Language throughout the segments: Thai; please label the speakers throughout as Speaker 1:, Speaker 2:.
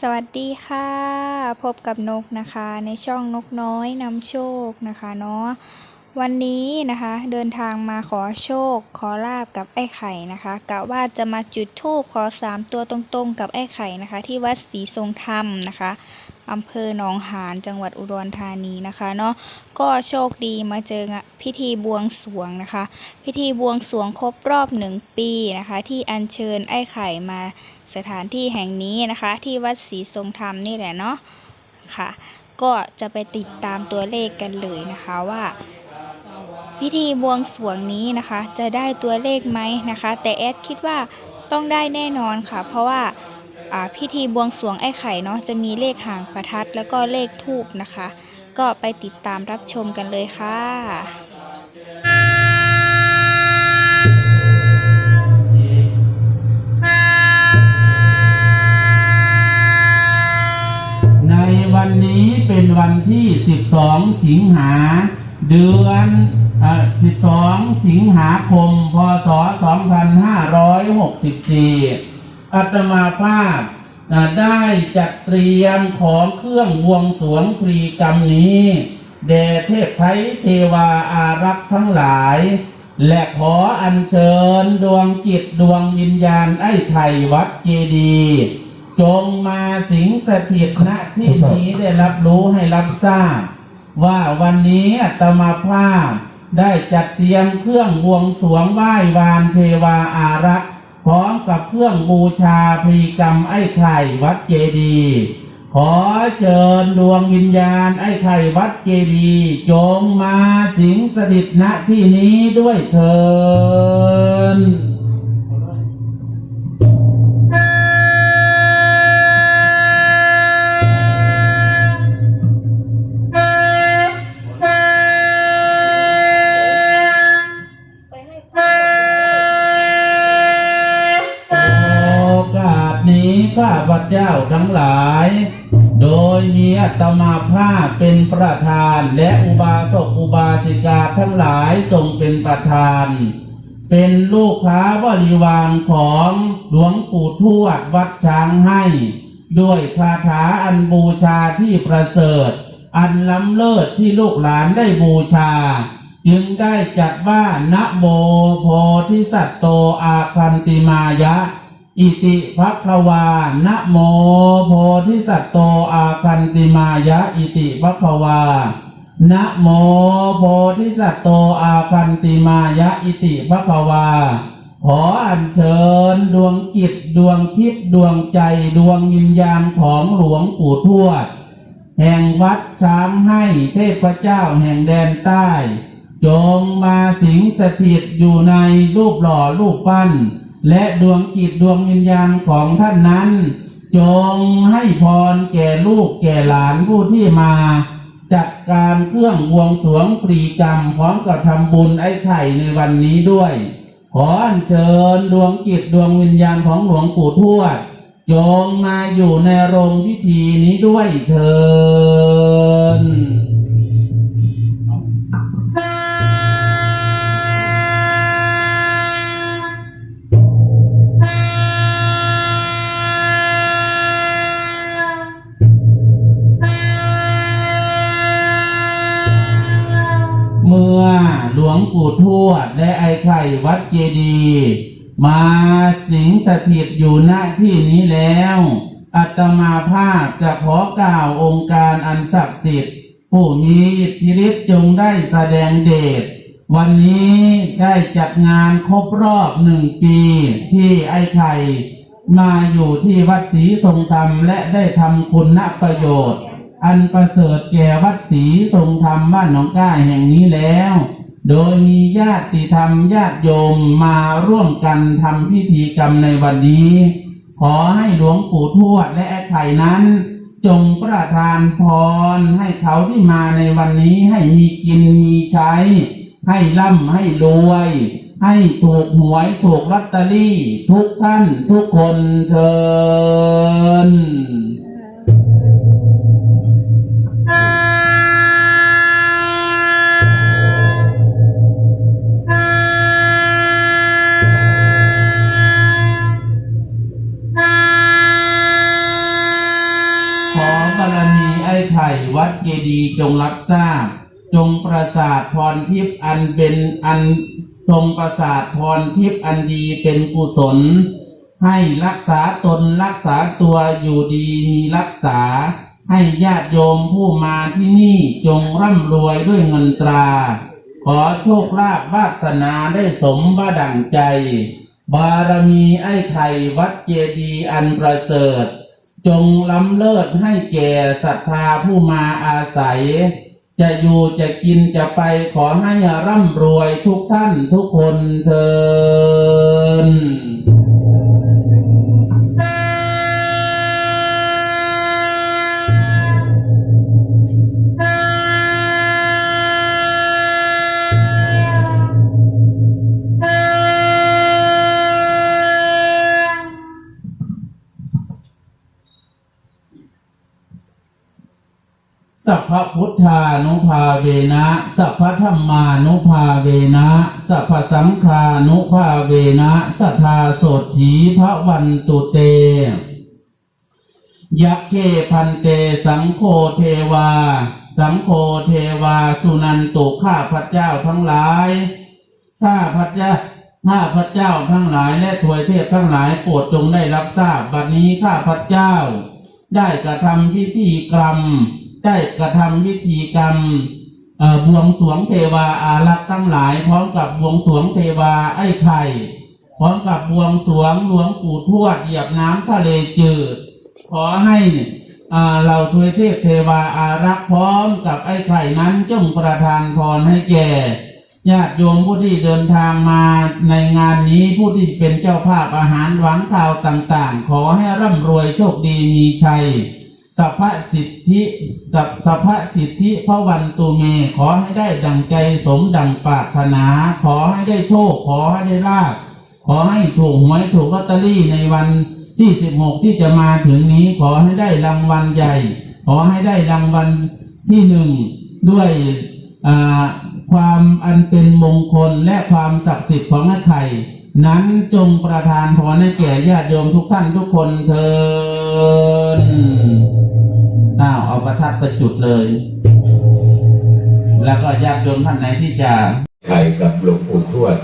Speaker 1: สวัสดีค่ะ พบกับนกนะคะ ในช่องนกน้อยนำโชคนะคะเนาะ วันนี้นะคะเดินทางมาขอโชค ขอลาบกับไอ้ไข่นะคะกะว่าจะมาจุดธูปขอสามตัวตรงๆ กับไอ้ไข่นะคะ ที่วัดศรีทรงธรรมนะคะอำเภอหนองหานจังหวัดอุดรธานีนะคะเนาะก็โชคดีมาเจอพิธีบวงสรวงนะคะ พิธีบวงสรวงครบรอบหนึ่งปีนะคะ ที่อัญเชิญไอ้ไข่มาสถานที่แห่งนี้นะคะ ที่วัดศรีทรงธรรมนี่แหละเนาะค่ะ ก็จะไปติดตามตัวเลขกันเลยนะคะว่า พิธีบวงสรวงนี้นะคะ จะได้ตัวเลขไหมนะคะ แต่แอดคิดว่าต้องได้แน่นอนค่ะ เพราะว่าพิธีบวงสรวงไอ้ไข่เนาะจะมีเลขหางประทัดแล้วก็เลขทูบนะคะ ก็ไปติดตามรับชมกันเลยค่ะ
Speaker 2: ในวันนี้เป็นวันที่ 12 สิงหาเดือน 12 สิงหาคม พศ 2564 อัตมาภาพได้จัดเตรียมของเครื่องบวงสรวงพรีกรรมนี้แด่เทพไทยเทวาอารักษ์ทั้งหลาย และขออัญเชิญดวงจิตดวงวิญญาณไอ้ไข่วัดเจดีย์จงมาสิงสถิตณที่นี้ได้รับรู้ให้รับทราบ ว่าวันนี้อัตมาภาพ ได้จัดเตรียมเครื่องบวงสวงไหว้วานเทวาอารักษ์พร้อมกับเครื่องบูชาพรีกรรมไอ้ไข่วัดเจดี ขอเชิญดวงวิญญาณไอ้ไข่วัดเจดี จงมาสิงสถิตณที่นี้ด้วยเถิน เจ้าทั้งหลาย โดยมีอัตมาภาพเป็นประธาน และอุบาสกอุบาสิกาทั้งหลายทรงเป็นประธาน เป็นลูกค้าบริวารของหลวงปู่ทวดวัดช้างให้ ด้วยคาถาอันบูชาที่ประเสริฐ อันล้ำเลิศที่ลูกหลานได้บูชาจึงได้จัดว่านะโมโพธิสัตโตอาคันติมายะ อิติภควานะโมโพธิสัตโตอาคันติมายะ อิติภควานะโมโพธิสัตโตอาคันติมายะ อิติภควา ขออัญเชิญดวงจิตดวงทิพย์ดวงใจดวงวิญญาณของหลวงปู่ทวด แห่งวัดช้างให้เทพเจ้าแห่งแดนใต้ จงมาสิงสถิตอยู่ในรูปหล่อรูปปั้น และดวงจิตดวงวิญญาณของท่านนั้น จงให้พรแก่ลูกแก่หลานผู้ที่มา จัดการเครื่องบวงสรวงปรีกรรมพร้อมกับทำบุญไอ้ไข่ในวันนี้ด้วย ขออัญเชิญดวงจิตดวงวิญญาณของหลวงปู่ทวดจงมาอยู่ในโรงพิธีนี้ด้วยเถิน ปู่ทวดและไอ้ไข่วัดเจดีมาสิงสถิตอยู่ณที่นี้แล้วอัตมาภาพจะขอกล่าวองค์การอันศักดิ์สิทธิ์ผู้มีอิทธิฤทธิ์จงได้แสดงเดชวันนี้ได้จัดงานครบรอบหนึ่งปีที่ไอ้ไข่มาอยู่ที่วัดศรีทรงธรรมและได้ทำคุณประโยชน์ อันประเสริฐแก่วัดศรีทรงธรรมบ้านหนองก้าแห่งนี้แล้ว โดยมีญาติธรรมญาติโยมมาร่วมกันทำพิธีกรรมในวันนี้ ขอให้หลวงปู่ทวดและแอดไข่นั้น จงประทานพรให้เขาที่มาในวันนี้ให้มีกินมีใช้ ให้ร่ำให้รวย ให้ถูกหวยถูกลอตเตอรี่ ทุกท่านทุกคนเทิน วัดเจดีจงรับทราบ จงประสาทพรทิพย์อันเป็นอันจงประสาทพรทิพย์อันดีเป็นกุศล ให้รักษาตนรักษาตัวอยู่ดีมีรักษา ให้ญาติโยมผู้มาที่นี่จงร่ำรวยด้วยเงินตรา ขอโชคลาภวาสนาได้สมว่าดั่งใจ บารมีไอ้ไข่วัดเจดีอันประเสริฐ จงล้ำเลิศให้แก่ศรัทธาผู้มาอาศัย จะอยู่จะกินจะไปขอให้ร่ำรวยทุกท่านทุกคนเทิด สัพพพุทธานุภาเวนะ สัพพธรรมานุภาเวนะ สัพพสังฆานุภาเวนะสัทธาโสถีพระวันตุเต ยักเขพันเตสังโฆเทวา สังโฆเทวาสุนันตุข้าพระเจ้าทั้งหลาย ข้าพระเจ้าข้าพระเจ้าทั้งหลายและทวยเทพทั้งหลายโปรดจงได้รับทราบบัดนี้ข้าพระเจ้า ได้กระทำพิธีกรรม ได้กระทำพิธีกรรมบวงสรวงเทวาอารักษ์ทั้งหลาย พร้อมกับบวงสรวงเทวาไอ้ไข่พร้อมกับบวงสรวงหลวงปู่ทวดเหยียบน้ำทะเลจืดขอให้เราทวยเทพเทวาอารักษ์พร้อมกับไอ้ไข่นั้นจงประทานพรให้แก่ญาติโยมผู้ที่เดินทางมาในงานนี้ผู้ที่เป็นเจ้าภาพอาหารหวังข่าวต่างๆ ขอให้ร่ำรวยโชคดีมีชัย สัพพสิทธิกับสัพพสิทธิพระวันตุเม ขอให้ได้ดังใจสมดังปรารถนา ขอให้ได้โชค ขอให้ได้ลาภขอให้ถูกหวยถูกลอตเตอรี่ในวันที่สิบหกที่จะมาถึงนี้ ขอให้ได้รางวัลใหญ่ ขอให้ได้รางวัลที่หนึ่งด้วยความอันเป็นมงคลและความศักดิ์สิทธิ์ของไอ้ไข่นั้นจงประทานพรให้แก่ญาติโยมทุกท่านทุกคนเถิด อ้าวเอาประทัดไปจุดเลย แล้วก็ญาติโยมท่านไหนที่จะ
Speaker 3: ไข่กับหลวงปู่ทวด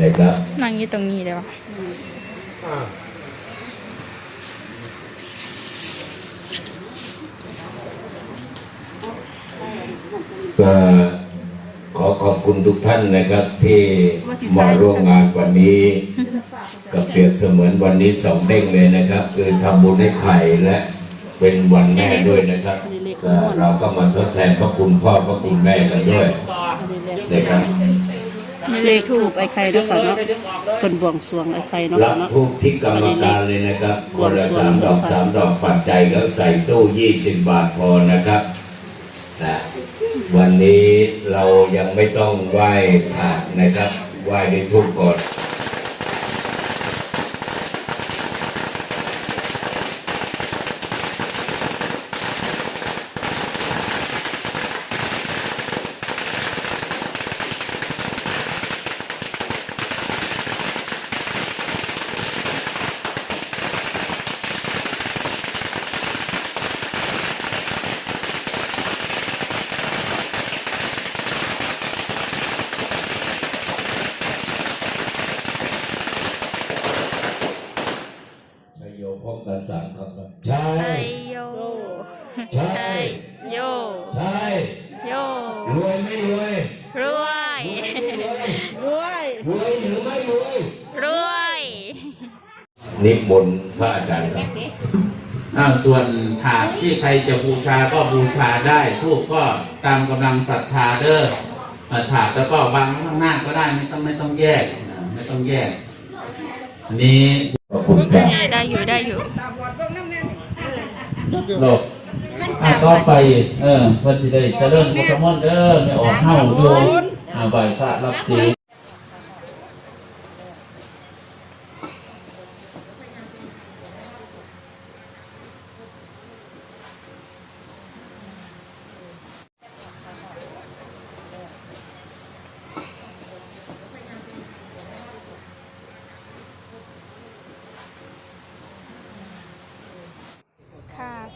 Speaker 3: นะครับ
Speaker 1: นั่งอยู่ตรงนี้เลยวะ
Speaker 3: ก็ขอขอบคุณทุกท่านนะครับ ที่มาร่วมงานวันนี้ก็เปรียบเสมือนวันนี้สองเด้งเลยนะครับ คือทำบุญให้ไข่และ เป็นวันแม่ด้วยนะครับก็เราก็มาทดแทนพระคุณพ่อพระคุณแม่กันด้วยนะครับ
Speaker 4: เลขถูกไอ้ไข่เนาะค่ะเนาะเป็นบวงสรวงไอ้ไข่เนาะ
Speaker 3: รับ
Speaker 4: ค่ะเนาะ
Speaker 3: ทุกที่กรรมการเลยนะครับคนละสามดอกสามดอกปัจจัยแล้วใส่ตู้ยี่สิบบาทพอนะครับนะวันนี้เรายังไม่ต้องไหว้ถาดนะครับ ไหว้ด้วยทุกก่อน พร้อมกันสามคำครับใช่
Speaker 1: โย
Speaker 3: ใช่
Speaker 1: โย
Speaker 3: ใช่
Speaker 1: โย
Speaker 3: รวยไม่รวย
Speaker 1: รวย
Speaker 3: รวยรวยหรือไม่รวย
Speaker 1: รวย
Speaker 3: นิมนต์พระอาจารย์ครับ
Speaker 2: อ้าวส่วนถาดที่ใครจะบูชาก็บูชาได้ทูกก็ตามกำลังศรัทธาเด้อเอ่อถาดแล้วก็วางไว้ข้างหน้าก็ได้ไม่ต้องไม่ต้องแยกอ่าไม่ต้องแยก อันนี้
Speaker 3: ขอบคุณครับ
Speaker 1: ได้อยู่ได้อยู่
Speaker 2: โลกอะก็ไป เออเพื่อที่ได้เจะเริ่มโปรโมทเด้อไม่ออกเฮ้าดูอ่าใบพระรับศีล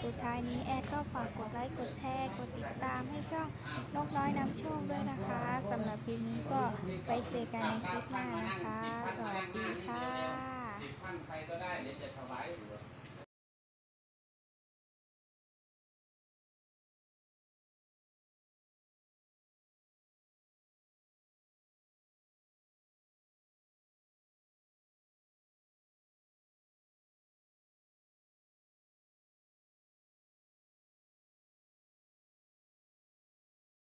Speaker 1: สุดท้ายนี้แอดก็ฝากกดไลค์กดแชร์กดติดตามให้ช่องนกน้อยนำโชคด้วยนะคะสำหรับคลิปนี้ก็ไปเจอกันในคลิปหน้านะคะ สวัสดีค่ะ
Speaker 2: สิบพันใครก็ได้เดี๋ยวจะถวาย